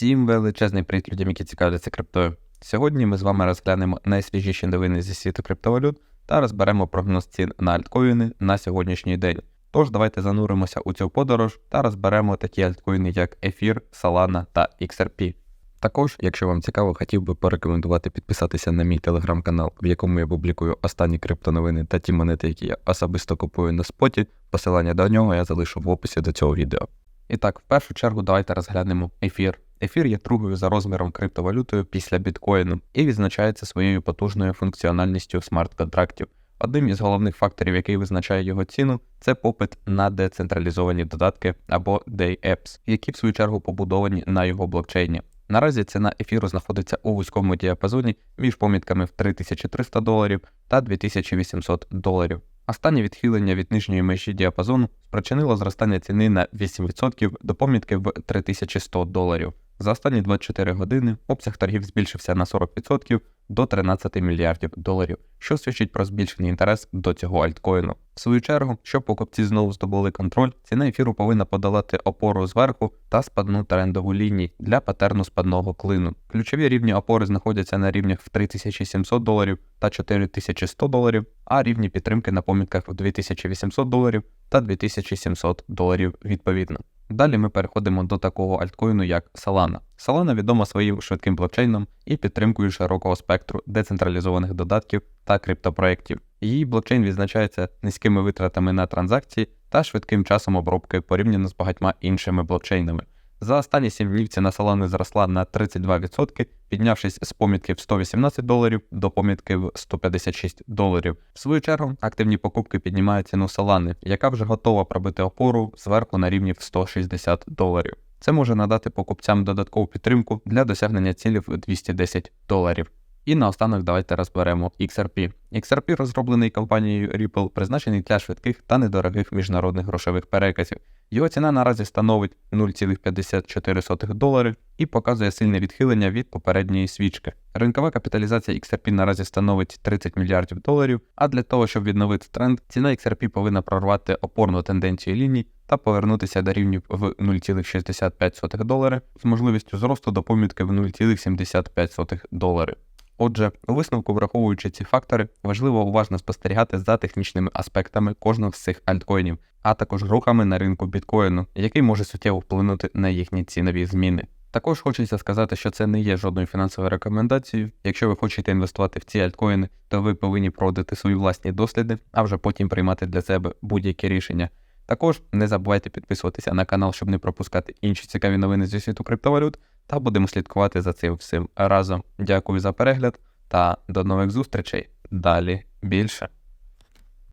Всім величезний привіт людям, які цікавляться криптою. Сьогодні ми з вами розглянемо найсвіжіші новини зі світу криптовалют та розберемо прогноз цін на альткоїни на сьогоднішній день. Тож давайте зануримося у цю подорож та розберемо такі альткоїни, як Ефір, Solana та XRP. Також, якщо вам цікаво, хотів би порекомендувати підписатися на мій телеграм-канал, в якому я публікую останні криптоновини та ті монети, які я особисто купую на споті. Посилання до нього я залишу в описі до цього відео. І так, в першу чергу, давайте розглянемо ефір. Ефір є другою за розміром криптовалютою після біткоїну і відзначається своєю потужною функціональністю смарт-контрактів. Одним із головних факторів, який визначає його ціну, це попит на децентралізовані додатки або DApps, які в свою чергу побудовані на його блокчейні. Наразі ціна ефіру знаходиться у вузькому діапазоні між помітками в 3300 доларів та 2800 доларів. Останнє відхилення від нижньої межі діапазону спричинило зростання ціни на 8% до помітки в 3100 доларів. За останні 24 години обсяг торгів збільшився на 40% до 13 мільярдів доларів, що свідчить про збільшений інтерес до цього альткоїну. В свою чергу, щоб покупці знову здобули контроль, ціна ефіру повинна подолати опору зверху та спадну трендову лінії для патерну спадного клину. Ключові рівні опори знаходяться на рівнях в 3700 доларів та 4100 доларів, а рівні підтримки на помітках в 2800 доларів та 2700 доларів відповідно. Далі ми переходимо до такого альткоїну, як Solana. Solana відома своїм швидким блокчейном і підтримкою широкого спектру децентралізованих додатків та криптопроєктів. Її блокчейн відзначається низькими витратами на транзакції та швидким часом обробки порівняно з багатьма іншими блокчейнами. За останні 7 днів ціна салани зросла на 32%, піднявшись з помітки в 118 доларів до помітки в 156 доларів. В свою чергу активні покупки піднімають ціну салани, яка вже готова пробити опору зверху на рівні в 160 доларів. Це може надати покупцям додаткову підтримку для досягнення цілів в 210 доларів. І наостанок давайте розберемо XRP. XRP розроблений компанією Ripple, призначений для швидких та недорогих міжнародних грошових переказів. Його ціна наразі становить 0,54 долари і показує сильне відхилення від попередньої свічки. Ринкова капіталізація XRP наразі становить 30 мільярдів доларів, а для того, щоб відновити тренд, ціна XRP повинна прорвати опорну тенденцію ліній та повернутися до рівнів в 0,65 долари з можливістю зросту до помітки в 0,75 долари. Отже, у висновку, враховуючи ці фактори, важливо уважно спостерігати за технічними аспектами кожного з цих альткоїнів, а також рухами на ринку біткоїну, який може суттєво вплинути на їхні цінові зміни. Також хочеться сказати, що це не є жодною фінансовою рекомендацією. Якщо ви хочете інвестувати в ці альткоїни, то ви повинні проводити свої власні досліди, а вже потім приймати для себе будь-які рішення. Також не забувайте підписуватися на канал, щоб не пропускати інші цікаві новини зі світу криптовалют, та будемо слідкувати за цим всім разом. Дякую за перегляд та до нових зустрічей. Далі більше.